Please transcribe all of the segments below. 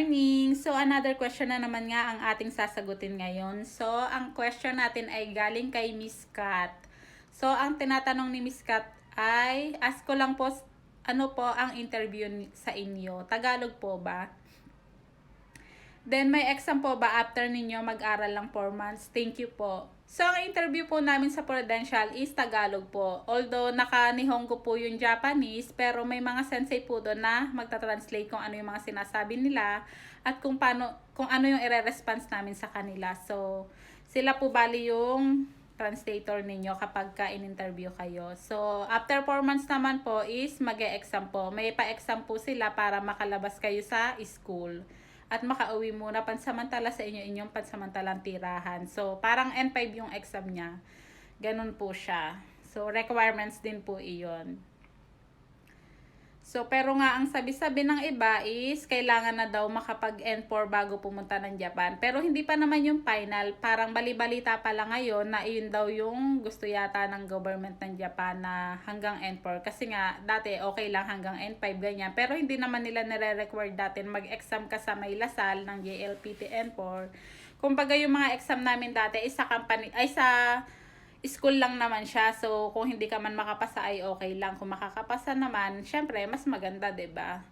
morning! So, another question na naman nga ang ating sasagutin ngayon. So, ang question natin ay galing kay Miss Kat. So, ang tinatanong ni Miss Kat ay, ask ko lang po, ano po ang interview sa inyo? Tagalog po ba? Then, may exam po ba after ninyo mag-aral lang 4 months? Thank you po. So, ang interview po namin sa Prudential is Tagalog po. Although, naka-Nihongo po yung Japanese, pero may mga sensei po doon na magta-translate kung ano yung mga sinasabi nila at kung paano, kung ano yung ire-response namin sa kanila. So, sila po bali yung translator ninyo kapag ka in-interview kayo. So, after 4 months naman po is mag exam po. May pa-exam po sila para makalabas kayo sa school at makauwi muna pansamantala sa inyo inyong pansamantalang tirahan. So, parang N5 yung exam niya. Ganun po siya. So, requirements din po iyon. So, pero nga ang sabi-sabi ng iba is kailangan na daw makapag N4 bago pumunta ng Japan. Pero hindi pa naman yung final. Parang balibalita pa lang ngayon na yun daw yung gusto yata ng government ng Japan na hanggang N4. Kasi nga, dati okay lang hanggang N5 ganyan. Pero hindi naman nila nire-require dati mag-exam ka sa may Lasal ng JLPT N4. Kumbaga yung mga exam namin dati is sa company, ay sa school lang naman siya. So, kung hindi ka man makapasa ay okay lang. Kung makakapasa naman, syempre, mas maganda, ba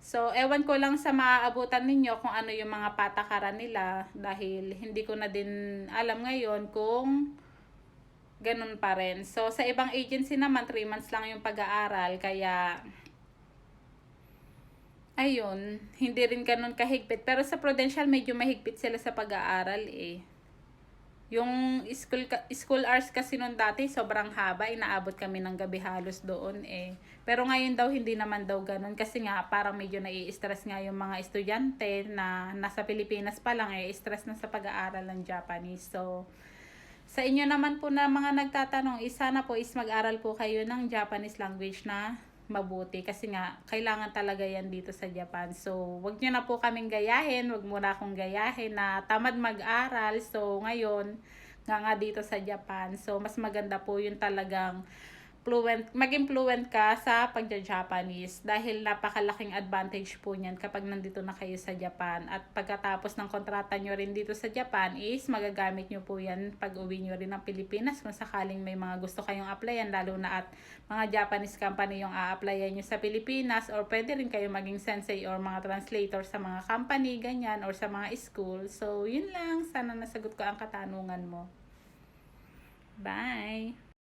So, ewan ko lang sa maaabutan ninyo kung ano yung mga patakaran nila dahil hindi ko na din alam ngayon kung ganun pa rin. So, sa ibang agency naman, 3 months lang yung pag-aaral. Kaya, ayun, hindi rin ganun kahigpit. Pero sa Prudential, medyo mahigpit sila sa pag-aaral eh. Yung school, school hours kasi noon dati, sobrang haba. Inaabot kami ng gabi halos doon eh. Pero ngayon daw, hindi naman daw ganun. Kasi nga, parang medyo nai-stress nga yung mga estudyante na nasa Pilipinas pa lang eh. Stress na sa pag-aaral ng Japanese. So, sa inyo naman po na mga nagtatanong, is sana po is mag-aral po kayo ng Japanese language na mabuti kasi nga kailangan talaga yan dito sa Japan. So, wag niyo na po kaming gayahin, wag mo na akong gayahin na tamad mag-aral. So, ngayon nga nga dito sa Japan. So, mas maganda po yung talagang fluent, maging fluent ka sa pagja-Japanese dahil napakalaking advantage po niyan kapag nandito na kayo sa Japan. At pagkatapos ng kontrata nyo rin dito sa Japan is magagamit nyo po yan pag uwi nyo rin ng Pilipinas kung sakaling may mga gusto kayong applyan lalo na at mga Japanese company yung a-applyan nyo sa Pilipinas or pwede rin kayo maging sensei or mga translator sa mga company ganyan or sa mga school. So yun lang. Sana nasagot ko ang katanungan mo. Bye